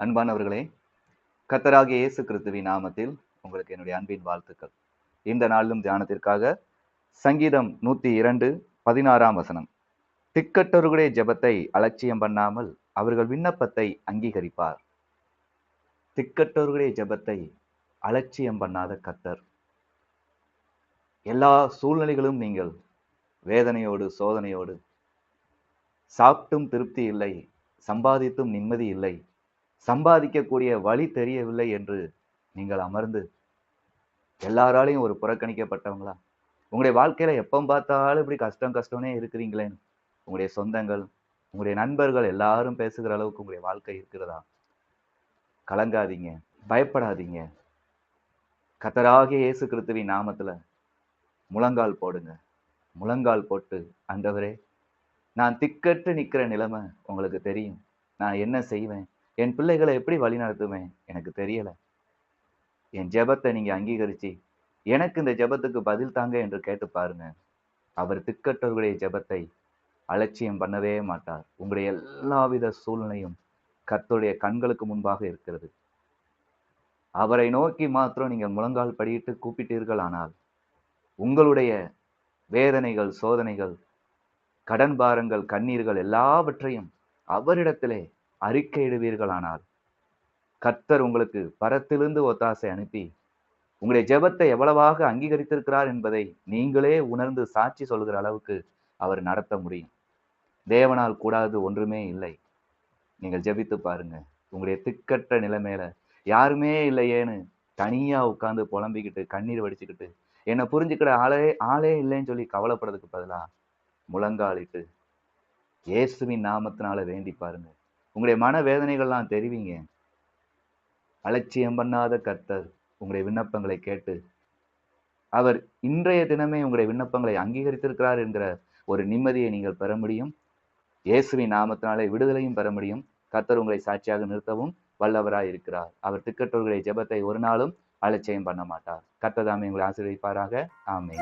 அன்பானவர்களே கத்தராகிய இயேசு கிறிஸ்துவின் நாமத்தில் உங்களுக்கு என்னுடைய அன்பின் வாழ்த்துக்கள். இந்த நாளிலும் தியானத்திற்காக சங்கீதம் நூத்தி இரண்டு பதினாறாம் வசனம். திக்கட்டவர்களுடைய ஜெபத்தை அலட்சியம் பண்ணாமல் அவர்கள் விண்ணப்பத்தை அங்கீகரிப்பார். திக்கட்டவர்களுடைய ஜெபத்தை அலட்சியம் பண்ணாத கத்தர் எல்லா சூழ்நிலைகளும் நீங்கள் வேதனையோடு சோதனையோடு. சாப்பிட்டும் திருப்தி இல்லை. சம்பாதித்தும் நிம்மதி இல்லை. சம்பாதிக்கக்கூடிய வழி தெரியவில்லை என்று நீங்கள் அமர்ந்து எல்லாராலையும் ஒரு புறக்கணிக்கப்பட்டவங்களா? உங்களுடைய வாழ்க்கையில எப்போ பார்த்தாலும் இப்படி கஷ்டம் கஷ்டம்னே இருக்கிறீங்களேன்னு உங்களுடைய சொந்தங்கள் உங்களுடைய நண்பர்கள் எல்லாரும் பேசுகிற அளவுக்கு உங்களுடைய வாழ்க்கை இருக்கிறதா? கலங்காதீங்க பயப்படாதீங்க. கத்தராகிய இயேசு கிறிஸ்துவின் நாமத்துல முழங்கால் போடுங்க. முழங்கால் போட்டு ஆண்டவரே நான் திக்கட்டு நிற்கிற நிலைமை உங்களுக்கு தெரியும். நான் என்ன செய்வேன்? என் பிள்ளைகளை எப்படி வழி நடத்துவேன்? எனக்கு தெரியலை. என் ஜெபத்தை நீங்கள் அங்கீகரித்து எனக்கு இந்த ஜெபத்துக்கு பதில் தாங்க என்று கேட்டு பாருங்க. அவர் திக்கட்டவர்களுடைய ஜெபத்தை அலட்சியம் பண்ணவே மாட்டார். உங்களுடைய எல்லாவித சூழ்நிலையும் கத்தோடைய கண்களுக்கு முன்பாக இருக்கிறது. அவரை நோக்கி மாத்திரம் நீங்கள் முழங்கால் படியிட்டு கூப்பிட்டீர்கள் ஆனால் உங்களுடைய வேதனைகள் சோதனைகள் கடன் பாரங்கள் கண்ணீர்கள் எல்லாவற்றையும் அவரிடத்திலே அறிக்கையிடுவீர்களானால் கர்த்தர் உங்களுக்கு பரத்திலிருந்து ஒத்தாசை அனுப்பி உங்களுடைய ஜெபத்தை எவ்வளவாக அங்கீகரித்திருக்கிறார் என்பதை நீங்களே உணர்ந்து சாட்சி சொல்கிற அளவுக்கு அவர் நடத்த முடியும். தேவனால் கூடாது ஒன்றுமே இல்லை. நீங்கள் ஜெபித்து பாருங்க. உங்களுடைய திக்கற்ற நிலைமையில யாருமே இல்லையேன்னு தனியா உட்கார்ந்து புலம்பிக்கிட்டு கண்ணீர் வடிச்சுக்கிட்டு என்னை புரிஞ்சுக்கிற ஆளே ஆளே இல்லைன்னு சொல்லி கவலைப்படுறதுக்கு பதிலா முழங்காலிட்டு இயேசுவின் நாமத்தினால வேண்டி பாருங்க. உங்களுடைய மன வேதனைகள்லாம் தெரிவிங்க. அலட்சியம் பண்ணாத கர்த்தர் உங்களுடைய விண்ணப்பங்களை கேட்டு அவர் இன்றைய தினமே உங்களுடைய விண்ணப்பங்களை அங்கீகரித்திருக்கிறார் என்கிற ஒரு நிம்மதியை நீங்கள் பெற முடியும். இயேசுவின் நாமத்தினாலே விடுதலையும் பெற முடியும். கர்த்தர் உங்களை சாட்சியாக நிறுத்தவும் வல்லவராய் இருக்கிறார் அவர் திக்கற்றவர்களுடைய ஜெபத்தை ஒரு நாளும் அலட்சியம் பண்ண மாட்டார். கத்ததாமே எங்களை உங்களை ஆசீர்வதிப்பாராக. ஆமே